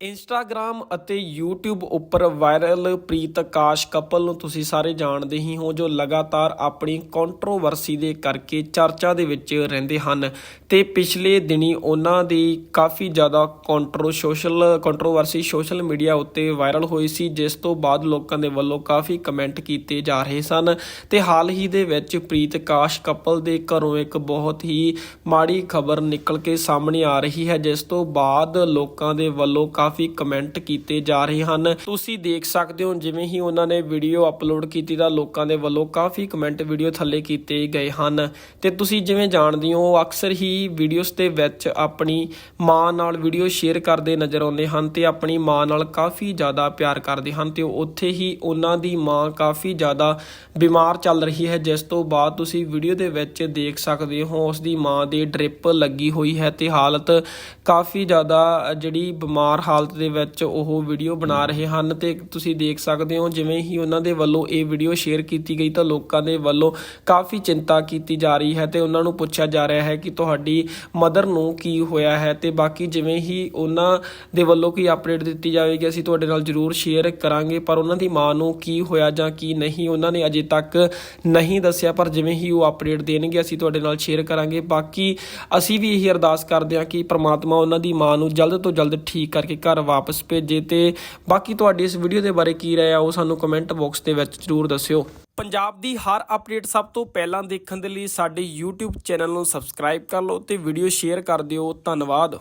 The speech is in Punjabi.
ਇੰਸਟਾਗ੍ਰam ਅਤੇ YouTube ਉੱਪਰ ਵਾਇਰਲ ਪ੍ਰੀਤ ਆਕਾਸ਼ ਕਪਲ ਨੂੰ ਤੁਸੀਂ ਸਾਰੇ ਜਾਣਦੇ ਹੀ ਹੋ, ਜੋ ਲਗਾਤਾਰ ਆਪਣੀ ਕੰਟਰੋਵਰਸੀ ਦੇ ਕਰਕੇ ਚਰਚਾ ਦੇ ਵਿੱਚ ਰਹਿੰਦੇ ਹਨ। ਤੇ ਪਿਛਲੇ ਦਿਨੀ ਉਹਨਾਂ ਦੀ ਕਾਫੀ ਜ਼ਿਆਦਾ ਕੰਟਰੋ ਸੋਸ਼ਲ ਕੰਟਰੋਵਰਸੀ ਸੋਸ਼ਲ ਮੀਡੀਆ ਉੱਤੇ ਵਾਇਰਲ ਹੋਈ ਸੀ, ਜਿਸ ਤੋਂ ਬਾਅਦ ਲੋਕਾਂ ਦੇ ਵੱਲੋਂ ਕਾਫੀ ਕਮੈਂਟ ਕੀਤੇ ਜਾ ਰਹੇ ਸਨ। ਤੇ ਹਾਲ ਹੀ ਦੇ ਵਿੱਚ ਪ੍ਰੀਤ ਆਕਾਸ਼ ਕਪਲ ਦੇ ਘਰੋਂ ਇੱਕ ਬਹੁਤ ਹੀ ਮਾੜੀ ਖਬਰ ਨਿਕਲ ਕੇ ਸਾਹਮਣੇ ਆ ਰਹੀ ਹੈ, ਜਿਸ ਤੋਂ ਬਾਅਦ ਲੋਕਾਂ ਦੇ ਵੱਲੋਂ ਕਾਫੀ ਕਮੈਂਟ ਕੀਤੇ ਜਾ ਰਹੇ ਹਨ। ਤੁਸੀਂ ਦੇਖ ਸਕਦੇ ਹੋ ਜਿਵੇਂ ਹੀ ਉਹਨਾਂ ਨੇ ਵੀਡੀਓ ਅਪਲੋਡ ਕੀਤੀ ਤਾਂ ਲੋਕਾਂ ਦੇ ਵੱਲੋਂ ਕਾਫੀ ਕਮੈਂਟ ਵੀਡੀਓ ਥੱਲੇ ਕੀਤੇ ਗਏ ਹਨ। ਤੇ ਤੁਸੀਂ ਜਿਵੇਂ ਜਾਣਦੇ ਹੋ ਉਹ ਅਕਸਰ ਹੀ ਵੀਡੀਓਜ਼ ਦੇ ਵਿੱਚ ਆਪਣੀ ਮਾਂ ਨਾਲ ਵੀਡੀਓ ਸ਼ੇਅਰ ਕਰਦੇ ਨਜ਼ਰ ਆਉਂਦੇ ਹਨ ਤੇ ਆਪਣੀ ਮਾਂ ਨਾਲ ਕਾਫੀ ਜ਼ਿਆਦਾ ਪਿਆਰ ਕਰਦੇ ਹਨ ਤੇ ਉੱਥੇ ਹੀ ਉਹਨਾਂ ਦੀ ਮਾਂ ਕਾਫੀ ਜ਼ਿਆਦਾ ਬਿਮਾਰ ਚੱਲ ਰਹੀ ਹੈ। ਜਿਸ ਤੋਂ ਬਾਅਦ ਤੁਸੀਂ ਵੀਡੀਓ ਦੇ ਵਿੱਚ ਦੇਖ ਸਕਦੇ ਹੋ, ਉਸ ਦੀ ਮਾਂ ਦੇ ਡ੍ਰਿਪ ਲੱਗੀ ਹੋਈ ਹੈ ਤੇ ਹਾਲਤ ਕਾਫੀ ਜ਼ਿਆਦਾ ਜਿਹੜੀ ਬਿਮਾਰ ਹਾਲਤ ਦੇ ਵਿੱਚ ਉਹ ਵੀਡੀਓ ਬਣਾ ਰਹੇ ਹਨ ਤੇ ਤੁਸੀਂ ਦੇਖ ਸਕਦੇ ਹੋ, ਜਿਵੇਂ ਹੀ ਉਹਨਾਂ ਦੇ ਵੱਲੋਂ ਇਹ ਵੀਡੀਓ ਸ਼ੇਅਰ ਕੀਤੀ ਗਈ ਤਾਂ ਲੋਕਾਂ ਦੇ ਵੱਲੋਂ ਕਾਫੀ ਚਿੰਤਾ ਕੀਤੀ ਜਾ ਰਹੀ ਹੈ ਤੇ ਉਹਨਾਂ ਨੂੰ ਪੁੱਛਿਆ ਜਾ ਰਿਹਾ ਹੈ ਕਿ ਤੁਹਾਡੀ ਮਦਰ ਨੂੰ ਕੀ ਹੋਇਆ ਹੈ ਤੇ ਬਾਕੀ ਜਿਵੇਂ ਹੀ ਉਹਨਾਂ ਦੇ ਵੱਲੋਂ ਕੋਈ ਅਪਡੇਟ ਦਿੱਤੀ ਜਾਵੇਗੀ, ਅਸੀਂ ਤੁਹਾਡੇ ਨਾਲ ਜ਼ਰੂਰ ਸ਼ੇਅਰ ਕਰਾਂਗੇ, ਪਰ ਉਹਨਾਂ ਦੀ ਮਾਂ ਨੂੰ ਕੀ ਹੋਇਆ ਜਾਂ ਕੀ ਨਹੀਂ, ਉਹਨਾਂ ਨੇ ਅਜੇ ਤੱਕ ਨਹੀਂ ਦੱਸਿਆ, ਪਰ ਜਿਵੇਂ ਹੀ ਉਹ ਅਪਡੇਟ ਦੇਣਗੇ, ਅਸੀਂ ਤੁਹਾਡੇ ਨਾਲ ਸ਼ੇਅਰ ਕਰਾਂਗੇ। ਬਾਕੀ ਅਸੀਂ ਵੀ ਇਹੀ ਅਰਦਾਸ ਕਰਦੇ ਹਾਂ ਕਿ ਪ੍ਰਮਾਤਮਾ ਉਹਨਾਂ ਦੀ ਮਾਂ ਨੂੰ ਜਲਦ ਤੋਂ ਜਲਦ ਠੀਕ ਕਰਕੇ ਘਰ ਵਾਪਸ ਭੇਜੇ ਤੇ ਬਾਕੀ ਤੁਹਾਡੀ ਇਸ ਵੀਡੀਓ ਦੇ ਬਾਰੇ ਕੀ ਰਾਏ ਆ ਉਹ ਸਾਨੂੰ ਕਮੈਂਟ ਬਾਕਸ ਦੇ ਵਿੱਚ ਜ਼ਰੂਰ ਦੱਸਿਓ। ਪੰਜਾਬ ਦੀ ਹਰ ਅਪਡੇਟ ਸਭ ਤੋਂ ਪਹਿਲਾਂ ਦੇਖਣ ਦੇ ਲਈ ਸਾਡੇ YouTube ਚੈਨਲ ਨੂੰ ਸਬਸਕ੍ਰਾਈਬ ਕਰ ਲਓ ਤੇ ਵੀਡੀਓ ਸ਼ੇਅਰ ਕਰ ਦਿਓ। ਧੰਨਵਾਦ।